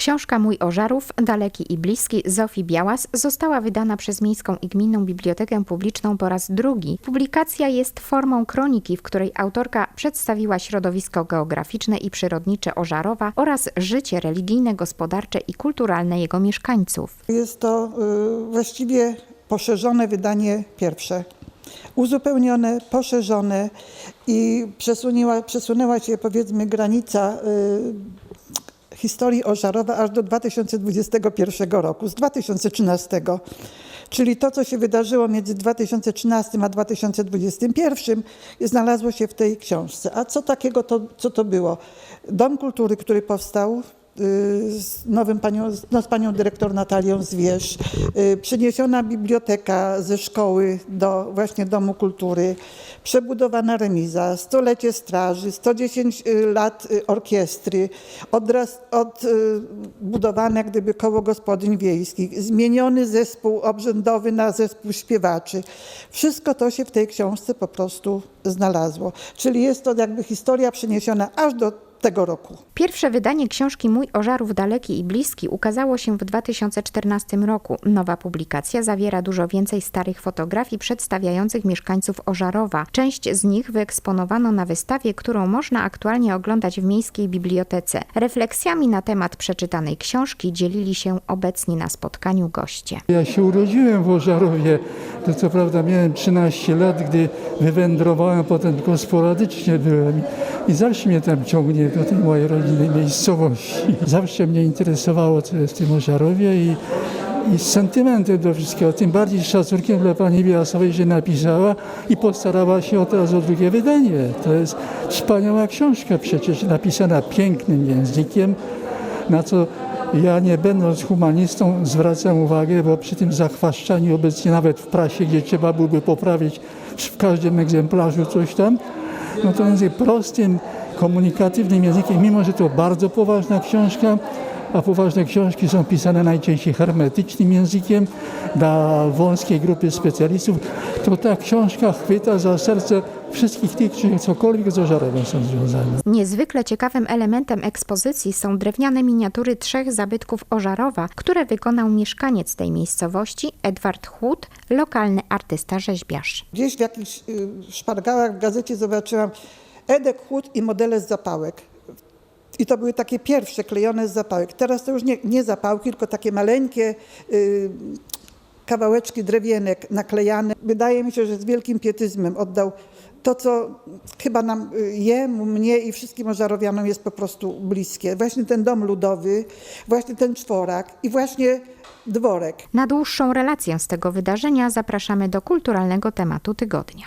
Książka Mój Ożarów, Daleki i Bliski Zofii Białas została wydana przez Miejską i Gminną Bibliotekę Publiczną po raz drugi. Publikacja jest formą kroniki, w której autorka przedstawiła środowisko geograficzne i przyrodnicze Ożarowa oraz życie religijne, gospodarcze i kulturalne jego mieszkańców. Jest to y, właściwie poszerzone wydanie pierwsze. Uzupełnione, poszerzone i przesunęła, przesunęła się powiedzmy granica y, historii Ożarowa aż do 2021 roku, z 2013. Czyli to, co się wydarzyło między 2013 a 2021 znalazło się w tej książce. A co takiego to, co to było? Dom Kultury, który powstał y, z nowym panią, no, z panią dyrektor Natalią Zwierz, y, przeniesiona biblioteka ze szkoły do właśnie Domu Kultury, przebudowana remiza, stolecie straży, 110 y, lat y, orkiestry, odbudowane jak gdyby koło gospodyń wiejskich, zmieniony zespół obrzędowy na zespół śpiewaczy. Wszystko to się w tej książce po prostu znalazło. Czyli jest to jakby historia przeniesiona aż do tego roku. Pierwsze wydanie książki Mój Ożarów Daleki i Bliski ukazało się w 2014 roku. Nowa publikacja zawiera dużo więcej starych fotografii przedstawiających mieszkańców Ożarowa. Część z nich wyeksponowano na wystawie, którą można aktualnie oglądać w Miejskiej Bibliotece. Refleksjami na temat przeczytanej książki dzielili się obecni na spotkaniu goście. Ja się urodziłem w Ożarowie. To co prawda miałem 13 lat, gdy wywędrowałem, potem tylko sporadycznie byłem. I zawsze mnie tam ciągnie do tej mojej rodzinnej miejscowości. Zawsze mnie interesowało, co jest w tym Ożarowie i, i z sentymentem do wszystkiego. Tym bardziej z szacunkiem dla pani Biasowej, że napisała i postarała się o teraz o drugie wydanie. To jest wspaniała książka przecież, napisana pięknym językiem, na co ja nie będąc humanistą zwracam uwagę, bo przy tym zachwaszczaniu obecnie nawet w prasie, gdzie trzeba byłoby poprawić w każdym egzemplarzu coś tam, no to język prostym, komunikatywnym językiem, mimo że to bardzo poważna książka, a poważne książki są pisane najczęściej hermetycznym językiem dla wąskiej grupy specjalistów, to ta książka chwyta za serce wszystkich tych, którzy cokolwiek z Ożarowem są związani. Niezwykle ciekawym elementem ekspozycji są drewniane miniatury trzech zabytków Ożarowa, które wykonał mieszkaniec tej miejscowości Edward Chłód, lokalny artysta rzeźbiarz. Gdzieś w jakichś y, szpargałach w gazecie zobaczyłam Edek Chłód i modele z zapałek. I to były takie pierwsze klejone z zapałek. Teraz to już nie, nie zapałki, tylko takie maleńkie y, kawałeczki drewienek naklejane. Wydaje mi się, że z wielkim pietyzmem oddał to, co chyba nam, y, jemu, mnie i wszystkim ożarowianom jest po prostu bliskie. Właśnie ten dom ludowy, właśnie ten czworak i właśnie dworek. Na dłuższą relację z tego wydarzenia zapraszamy do kulturalnego tematu tygodnia.